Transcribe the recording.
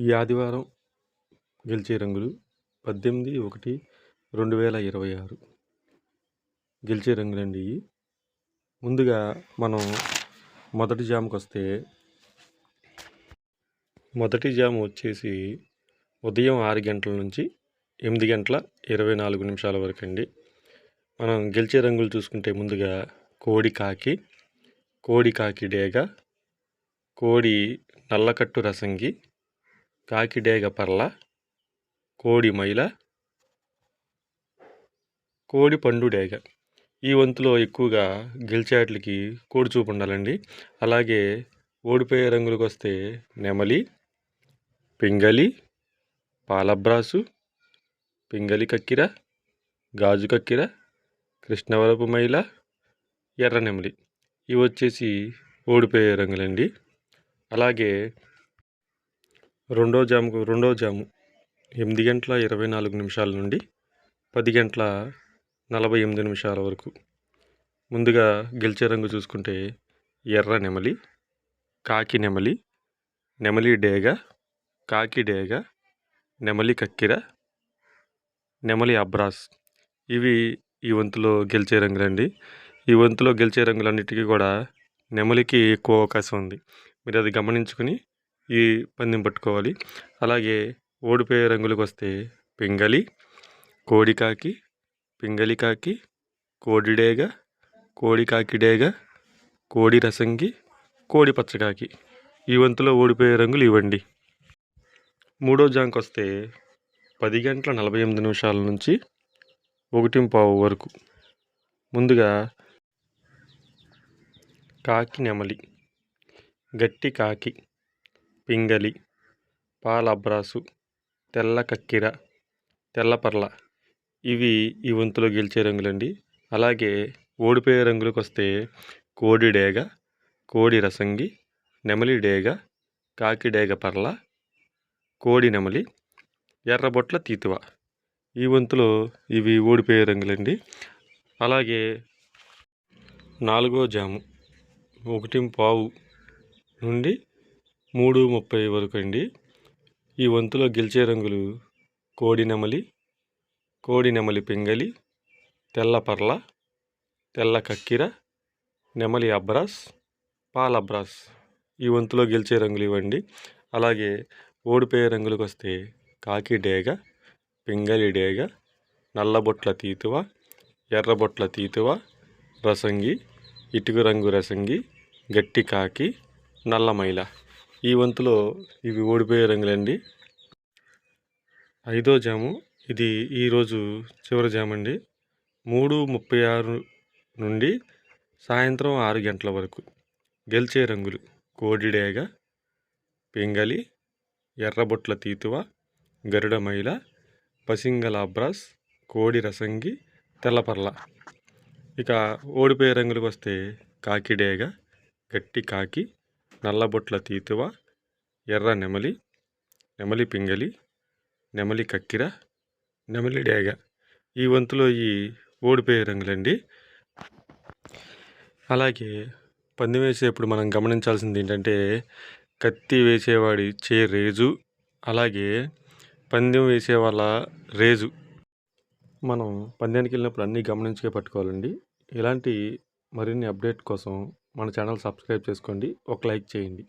ఈ ఆదివారం గెలిచే రంగులు పద్దెనిమిది ఒకటి రెండు వేల ఇరవై ఆరు. గెలిచే రంగులండి ముందుగా మనం మొదటి జాముకి వస్తే మొదటి జాము వచ్చేసి ఉదయం ఆరు గంటల నుంచి ఎనిమిది గంటల ఇరవై నాలుగు నిమిషాల వరకు అండి. మనం గెలిచే రంగులు చూసుకుంటే ముందుగా కోడి కాకి కోడి కాకి డేగ కోడి నల్లకట్టు రసంగి కాకిడేగ పర్ల కోడి మైల కోడి పండు డేగ ఈ వంతులో ఎక్కువగా గెలిచేట్లకి కోడి చూపు ఉండాలండి. అలాగే ఓడిపోయే రంగులకు వస్తే నెమలి పింగలి పాలబ్రాసు పింగలి కక్కిర గాజు కక్కిర కృష్ణవరపు మైల ఎర్ర నెమలి. ఇవి వచ్చేసి ఓడిపోయే రంగులండి. అలాగే రెండో జాముకు రెండో జాము. ఎనిమిది గంటల ఇరవై నాలుగు నిమిషాల నుండి పది గంటల నలభై ఎనిమిది నిమిషాల వరకు. ముందుగా గెలిచే రంగు చూసుకుంటే ఎర్ర నెమలి కాకి నెమలి నెమలి డేగ కాకి డేగ నెమలి కక్కిర నెమలి అబ్రాస్. ఇవి ఈ వంతులో గెలిచే రంగులండి. ఈ వంతులో గెలిచే రంగులన్నిటికీ కూడా నెమలికి ఎక్కువ అవకాశం ఉంది. మీరు అది గమనించుకుని ఈ పందెం పట్టుకోవాలి. అలాగే ఓడిపోయే రంగులకు వస్తే పింగలి కోడికాకి పింగలికాకి కోడిడేగ కోడికాకిడేగ కోడి రసంగి కోడి పచ్చకాకి. ఈ వంతులో ఓడిపోయే రంగులు ఇవ్వండి. మూడో జాంక్ వస్తే పది గంటల నలభై ఎనిమిది నిమిషాల నుంచి ఒకటి పావు వరకు. ముందుగా కాకి నెమలి గట్టి కాకి. పింగలి పాలబ్రాసు తెల్ల కక్కిర తెల్లపర్ల ఇవి ఈ వంతులో గెలిచే రంగులండి. అలాగే ఓడిపోయే రంగులకు వస్తే కోడి డేగ కోడి రసంగి నెమలి డేగ కాకి డేగ పర్ల కోడి నెమలి ఎర్రబొట్ల తీతువ. ఈ వంతులో ఇవి ఓడిపోయే రంగులండి. అలాగే నాలుగో జాము ఒకటి పావు నుండి మూడు ముప్పై వరకు అండి ఈ వంతులో గెలిచే రంగులు కోడి నెమలి కోడి నెమలి పింగలి తెల్ల పర్ల తెల్ల కక్కిర నెమలి అబ్రాస్ పాల అబ్రాస్ ఈ వంతులో గెలిచే రంగులు ఇవ్వండి. అలాగే ఓడిపోయే రంగులకు వస్తే కాకి డేగ పింగలి డేగ నల్లబొట్ల తీతువ ఎర్రబొట్ల తీతువ రసంగి ఇటుకు రంగు రసంగి గట్టి కాకి నల్లమైల ఈ వంతులో ఇవి ఓడిపోయే రంగులండి. ఐదో జాము. ఇది ఈరోజు చివరి జాము అండి మూడు ముప్పై ఆరు నుండి సాయంత్రం ఆరు గంటల వరకు గెలిచే రంగులు. కోడిడేగ పింగలి ఎర్రబొట్ల తీతువ గరుడ మైల పసింగల అబ్రాస్ కోడి రసంగి తెల్లపర్ల ఇక ఓడిపోయే రంగులకు వస్తే కాకిడేగ గట్టి కాకి నల్లబొట్ల తీతువ ఎర్ర నెమలి నెమలి పింగలి నెమలి కక్కిర నెమలి డేగ. ఈ వంతులో ఈ ఓడిపోయే రంగులండి. అలాగే పందెం వేసేప్పుడు మనం గమనించాల్సింది ఏంటంటే కత్తి వేసేవాడి చే రేజు అలాగే పందెం వేసే వాళ్ళ రేజు. మనం పందెంకి వెళ్ళినప్పుడు అన్నీ గమనించే పట్టుకోవాలండి. ఇలాంటి మరిన్ని అప్డేట్ కోసం మన ఛానల్ సబ్స్క్రైబ్ చేసుకోండి. ఒక లైక్ చేయండి.